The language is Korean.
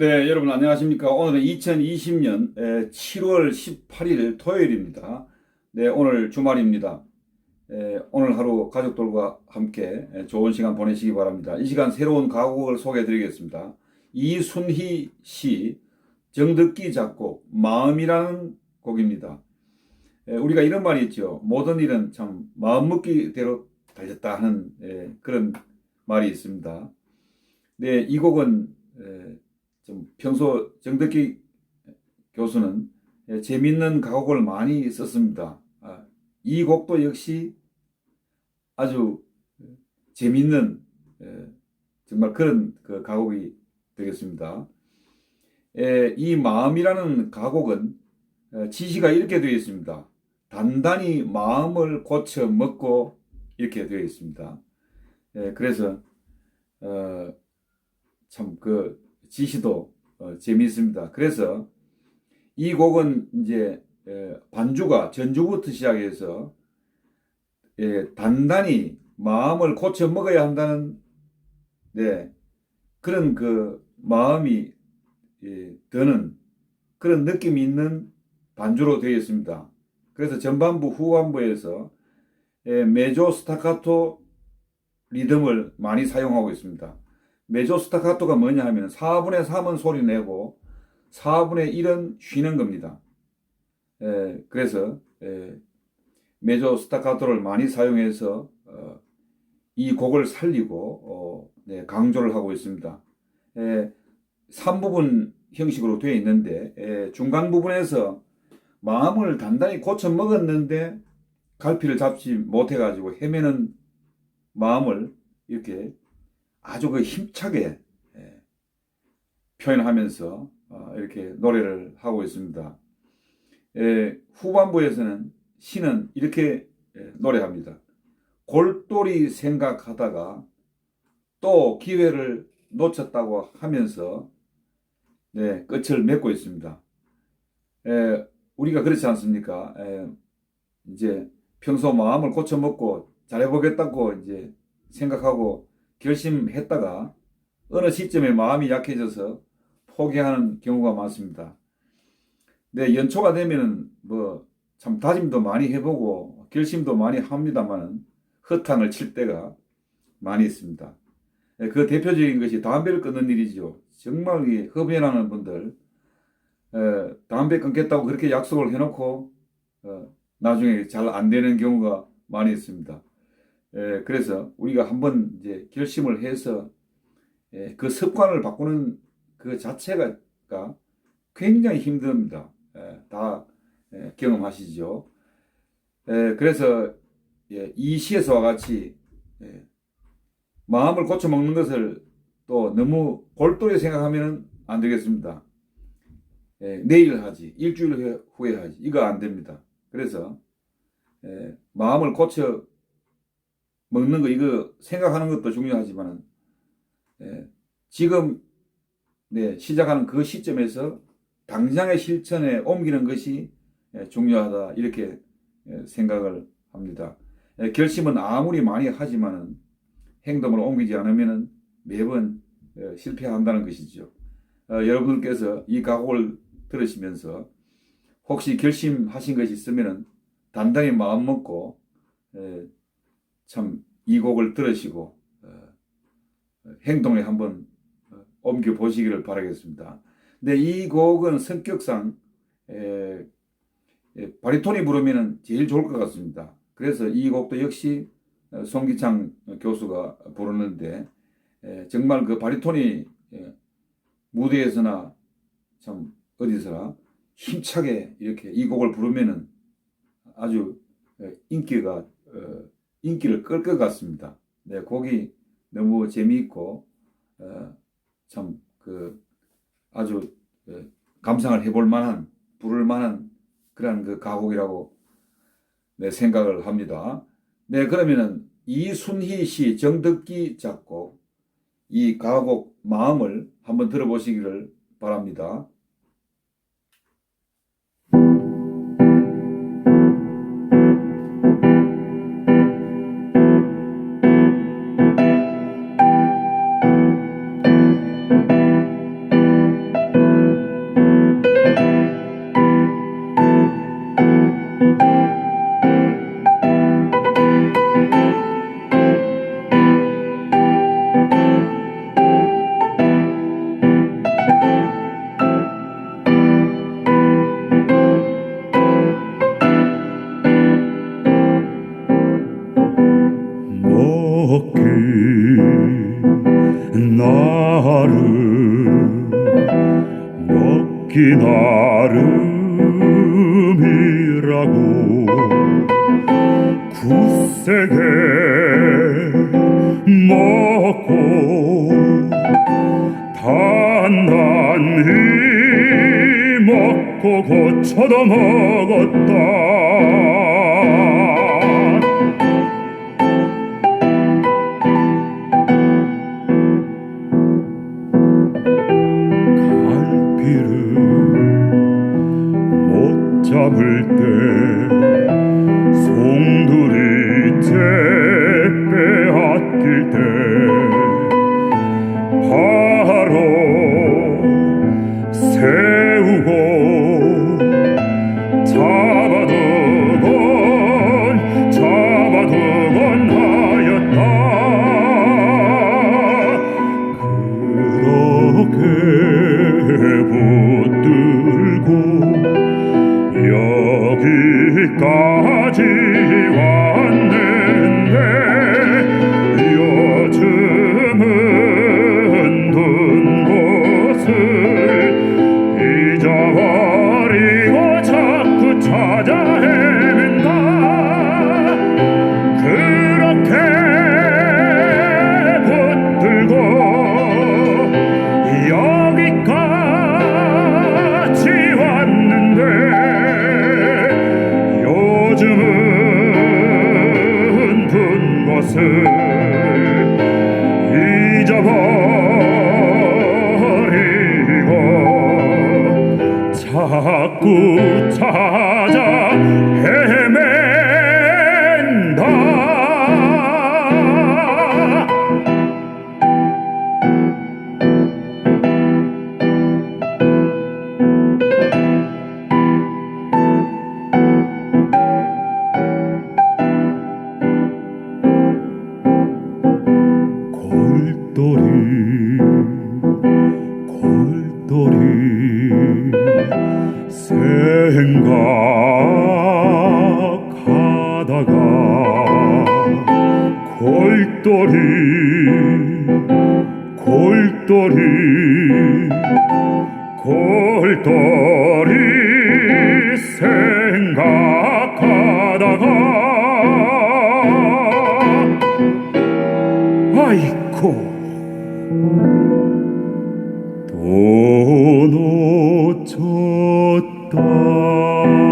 네, 여러분 안녕하십니까? 오늘은 2020년 7월 18일 토요일입니다. 네, 오늘 주말입니다. 에, 오늘 하루 가족들과 함께 에, 좋은 시간 보내시기 바랍니다. 이 시간 새로운 가곡을 소개해 드리겠습니다. 이순희 씨, 정듣기 작곡, 마음이라는 곡입니다. 에, 우리가 이런 말이 있죠. 모든 일은 참 마음먹기대로 달렸다 하는 에, 그런 말이 있습니다. 네, 이 곡은 에, 좀 평소 정덕기 교수는 예, 재밌는 가곡을 많이 썼습니다. 아, 이 곡도 역시 아주 재밌는 예, 정말 그런 그 가곡이 되겠습니다. 예, 이 마음이라는 가곡은 어, 지시가 이렇게 되어 있습니다. 단단히 마음을 고쳐 먹고 이렇게 되어 있습니다. 예, 그래서 어, 참그 지시도 어, 재미있습니다. 그래서 이 곡은 이제 에, 반주가 전주부터 시작해서 예, 단단히 마음을 고쳐 먹어야 한다는 네, 그런 그 마음이 예, 드는 그런 느낌이 있는 반주로 되어 있습니다. 그래서 전반부 후반부에서 예, 메조 스타카토 리듬을 많이 사용하고 있습니다. 메조 스타카토가 뭐냐 하면 4분의 3은 소리 내고 4분의 1은 쉬는 겁니다. 에, 그래서 에, 메조 스타카토를 많이 사용해서 어, 이 곡을 살리고 어, 네, 강조를 하고 있습니다. 에, 3부분 형식으로 되어 있는데 에, 중간 부분에서 마음을 단단히 고쳐 먹었는데 갈피를 잡지 못해가지고 헤매는 마음을 이렇게 아주 그 힘차게 예, 표현하면서 어, 이렇게 노래를 하고 있습니다. 예, 후반부에서는 시는 이렇게 예, 노래합니다. 골똘히 생각하다가 또 기회를 놓쳤다고 하면서 네, 끝을 맺고 있습니다. 우리가 그렇지 않습니까? 이제 평소 마음을 고쳐먹고 잘해보겠다고 이제 생각하고 결심했다가 어느 시점에 마음이 약해져서 포기하는 경우가 많습니다. 네, 연초가 되면은 뭐 참 다짐도 많이 해보고 결심도 많이 합니다만은 허탕을 칠 때가 많이 있습니다. 네, 그 대표적인 것이 담배를 끊는 일이죠. 정말 이 흡연하는 분들 에, 담배 끊겠다고 그렇게 약속을 해놓고 어, 나중에 잘 안 되는 경우가 많이 있습니다. 예, 그래서 우리가 한번 이제 결심을 해서 예, 그 습관을 바꾸는 그 자체가 굉장히 힘듭니다. 예, 다 예, 경험하시죠. 예, 그래서 예, 이 시에서와 같이 예, 마음을 고쳐 먹는 것을 또 너무 골똘히 생각하면 안 되겠습니다. 예, 내일 하지, 일주일 후에 하지, 이거 안 됩니다. 그래서 예, 마음을 고쳐 먹는 거 이거 생각하는 것도 중요하지만 예, 지금 네, 시작하는 그 시점에서 당장의 실천에 옮기는 것이 예, 중요하다 이렇게 예, 생각을 합니다. 예, 결심은 아무리 많이 하지만은 행동을 옮기지 않으면 매번 예, 실패한다는 것이죠. 어, 여러분들께서 이 각오를 들으시면서 혹시 결심하신 것이 있으면 단단히 마음 먹고 예, 참 이 곡을 들으시고 어, 행동에 한번 어, 옮겨 보시기를 바라겠습니다. 근데 이 곡은 성격상 바리톤이 부르면 제일 좋을 것 같습니다. 그래서 이 곡도 역시 어, 송기창 교수가 부르는데 에, 정말 그 바리톤이 에, 무대에서나 참 어디서나 힘차게 이렇게 이 곡을 부르면은 아주 인기가 어, 인기를 끌 것 같습니다. 네, 곡이 너무 재미있고 어, 참그 아주 어, 감상을 해볼 만한 부를 만한 그런 그 가곡이라고 네, 생각을 합니다. 네, 그러면은 이순희 씨 정듣기 작곡 이 가곡 마음을 한번 들어보시기를 바랍니다. 있기 나름이라고 굳세게 먹고 단단히 먹고 고쳐도 먹었다. 감을 때 들이 생각하다가 골똘히 골똘히 골똘히 생 Oh.